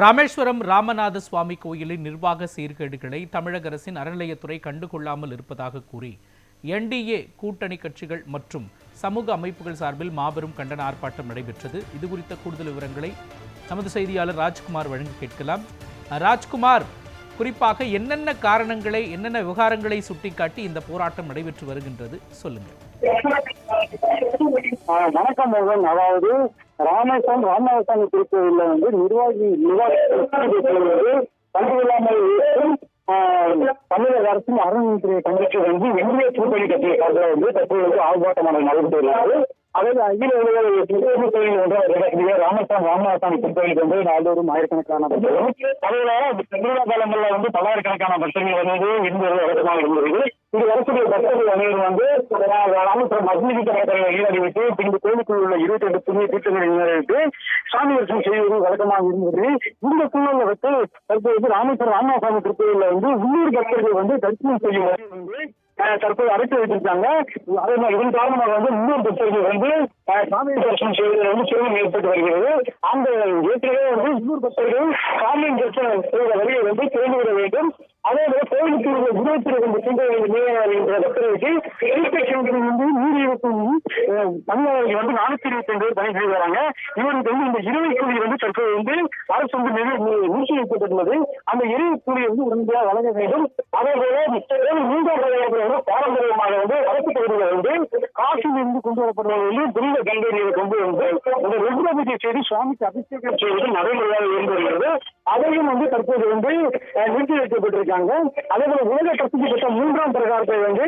ராமேஸ்வரம் ராமநாத சுவாமி கோயிலின் நிர்வாக சீர்கேடுகளை தமிழக அரசின் அறநிலையத்துறை கண்டுகொள்ளாமல் இருப்பதாக கூறி என்டிஏ கூட்டணி கட்சிகள் மற்றும் சமூக அமைப்புகள் சார்பில் மாபெரும் கண்டன ஆர்ப்பாட்டம் நடைபெற்றது. இது குறித்த கூடுதல் விவரங்களை நமது செய்தியாளர் ராஜ்குமார் வழங்கி கேட்கலாம். ராஜ்குமார் குறிப்பாக என்னென்ன காரணங்களை என்னென்ன விவகாரங்களை சுட்டிக்காட்டி இந்த போராட்டம் நடைபெற்று வருகின்றது? சொல்லுங்க வணக்கம் மோகன் அதாவது ராமேஸ்வரம் ராமநாதசாமி திருக்கோயில்ல வந்து நிர்வாகி நிர்வாகி வந்து கண்டுகொள்ளாமல் இருக்கும் தமிழக அரசின் அறநிலையத்துறை கண்டிச்சு வந்து இந்திய திருப்பணி கட்சியை சார்பில் வந்து தற்போது வந்து ஆர்ப்பாட்டமாக நடைபெற்று அதாவது அகில உலக திருப்பதி கோயில் ஒன்று இருக்கக்கூடிய ராமேஸ்வரம் ராமநாதசாமி திருக்கோயிலுக்கு வந்து நாள்தோறும் ஆயிரக்கணக்கான பக்தர்கள். அதுல திருவிழா காலங்களில் வந்து பல்லாயிரக்கணக்கான பக்தர்கள் வந்து இருந்து வழக்கமாக இருந்தது. இது வரக்கூடிய பக்தர்கள் அனைவரும் வந்து ராமசாமி ராமேஸ்வரம் மசூதி கடற்கரை விட்டு பின்பு கோயிலுக்குள் உள்ள இருபத்தி ரெண்டு புதிய தீர்த்தங்களுக்கு சாமி தரிசனம் செய்வது வழக்கமாக இருந்தது. இந்த சூழலை வந்து தற்போது ராமேஸ்வரம் ராமநாசாமி திருக்கோயில்ல வந்து உள்ளூர் பக்தர்கள் வந்து தரிசனம் செய்யும் வந்து தற்போது அடைத்து வைத்திருக்காங்க. அதே மாதிரி இதன் காரணமாக வந்து உள்ளூர் பக்தர்கள் வந்து ஆஹ் சாமி தரிசனம் செய்வதில் வந்து சிரமம் ஏற்பட்டு வருகிறது. அந்த ஏற்கனவே வந்து உள்ளூர் பக்தர்கள் சாமி தரிசனம் செய்த வரியை வந்து திறந்து விட வேண்டும். அதே போல கோயிலுக்கு உள்ள இருபத்தி ரெண்டு சிந்தைகள் என்ற பக்தர்களுக்கு சென்று வந்து நீர் இருபத்தி பணியாளர்கள் வந்து நானூத்தி இருபத்தி ரெண்டு பேர் பணி செய்து வராங்க இவருக்கு வந்து இந்த இருவை கூலி வந்து தற்போது வந்து அரசு வந்து நிறுத்தி வைக்கப்பட்டுள்ளது அந்த இருவை கூலி வந்து உடனடியாக வழங்க வேண்டும். அதே போல கோயில் மூன்றாம் வந்து பாரம்பரியமாக வந்து வடக்கு பகுதியில் வந்து காசில் இருந்து கொண்டு வரப்படுவது வந்து புனித கங்கை கொண்டு வந்து இந்த ரெகுல செய்தி செய்து சுவாமிக்கு அபிஷேகம் செய்வது நடைமுறையாக இருந்து வருகிறது. அதையும் வந்து தற்போது வந்து நிறுத்தி வைக்கப்பட்டிருக்காங்க. அதே போல உலக பிரசித்தி பெற்ற மூன்றாம் பிரகாரத்தை வந்து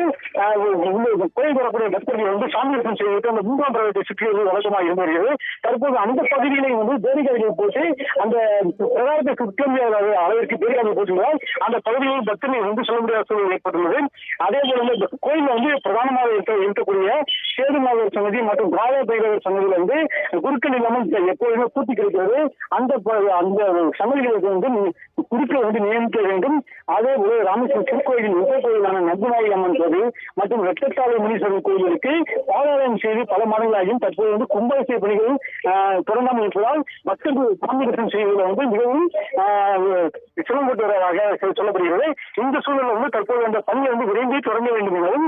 கோயில் வரக்கூடிய பக்தர்கள் வந்து சாமி தரிசனம் செய்துவிட்டு அந்த மூன்றாம் பிரகாரத்தை சுற்றியது வழக்கமாக இருந்து வருகிறது தற்போது அந்த பகுதியிலே வந்து பேரிகார்டுகளை போட்டு அந்த பிரகாரத்தை சுற்ற முடியாத அளவிற்கு பேரிகார்டு போட்டுள்ளதால் அந்த பகுதியில் பக்தர்கள் வந்து சொல்ல முடியாத சூழல் ஏற்பட்டுள்ளது. அதே போல இந்த கோயில் வந்து பிரதானமாக இருக்க இருக்கக்கூடிய சேதுமாதவர் சன்னதி மற்றும் கால பைரவர் சன்னதியில் வந்து குறுக்கள் இல்லாமல் எப்போதுமே பூர்த்தி கிடைக்கிறது. அந்த அந்த சன்னதிகளுக்கு வந்து குறுக்கள் வந்து நியமிக்க வேண்டும். அதே போல ராமேஸ்வரம் திருக்கோயிலின் உப கோயிலான நந்தநாயகி அம்மன் கோவில் மற்றும் வெட்டத்தாலை முனீஸ்வரன் கோயிலுக்கு பாலாலயம் செய்து பல மாதங்களாகியும் தற்போது வந்து கும்பாபிஷேக பணிகள் தொடங்காமல் இருப்பதால் மக்கள் சாமி தரிசனம் செய்வதில் வந்து மிகவும் ஆஹ், சிரமப்பட்டு வருவதாக சொல்லப்படுகிறது. இந்த சூழலில் வந்து தற்போது அந்த பணியை வந்து விரைந்து தொடங்க வேண்டும் எனவும்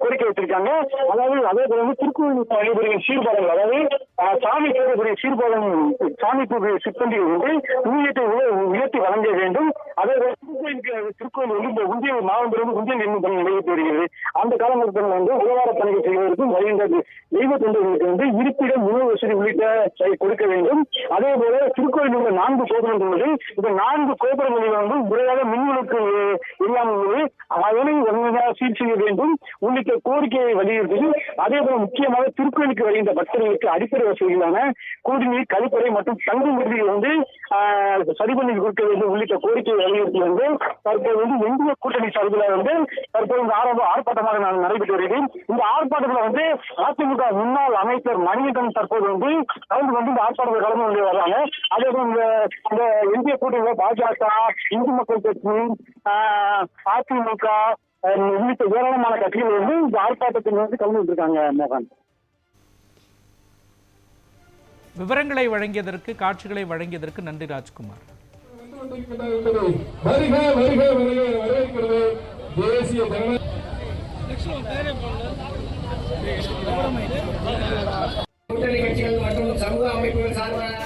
கோரிக்கை வைத்திருக்காங்க. அதாவது அதே போல வந்து திருக்கோவில் நடைபெறும் சீர்பாதங்கள் அதாவது சாமி தேவைக்கூடிய சீர்பாதம் சாமி கூடிய வந்து ஊழியத்தை உயர்த்தி வழங்க வேண்டும். அதே போல திருக்கோயில் வந்து மாவட்டம் என்னும் நடைபெற்று வருகிறது. அந்த காலகட்டத்தில் வந்து பணிகள் செய்வதற்கும் வருகின்றது தெய்வ தொண்டர்களுக்கு வந்து இருப்பிடம் உணவு வசதி உள்ளிட்ட கொடுக்க வேண்டும். அதே போல திருக்கோயில் உள்ள நான்கு கோபுரங்கள் உள்ளது இந்த நான்கு கோபுரங்களில் வந்து முறையாக மின்விளக்கு இல்லாமல் உள்ளது அதனை உடனடியாக சீர் செய்ய வேண்டும். உள்ளிட்ட கோரிக்கையை வலியுறுத்தி அதே போல முக்கியமாக திருக்கோயிலுக்கு வருகின்ற பக்தர்களுக்கு அடிப்படை வசதிகளான குடிநீர் கழிப்பறை மற்றும் தங்கும் விடுதிகள் வந்து சரி பண்ணி கொடுக்க வேண்டும் உள்ளிட்ட கோரிக்கை வலியுறுத்தி வந்து தற்போது வந்து இந்திய கூட்டணி சார்பில் வந்து தற்போது இந்த ஆரம்ப ஆர்ப்பாட்டமாக நான் நடைபெற்று வருகிறேன். இந்த ஆர்ப்பாட்டத்தில் வந்து அதிமுக முன்னாள் அமைச்சர் மணிகண்டன் தற்போது வந்து கலந்து வந்து இந்த ஆர்ப்பாட்டத்தில் கலந்து கொண்டு வர்றாங்க அதே இந்த இந்த இந்திய கூட்டணியில பாஜக இந்து மக்கள் கட்சி ஆஹ், அதிமுக ஆஹ், உள்ளிட்ட ஏராளமான கட்சிகள் வந்து இந்த ஆர்ப்பாட்டத்தில் வந்து கலந்து இருக்காங்க மோகன். விவரங்களை வழங்கியதற்கு காட்சிகளை வழங்கியதற்கு நன்றி ராஜ்குமார். கூட்டணி கட்சிகள் மற்றும் சமூக அமைப்புகள் சார்பாக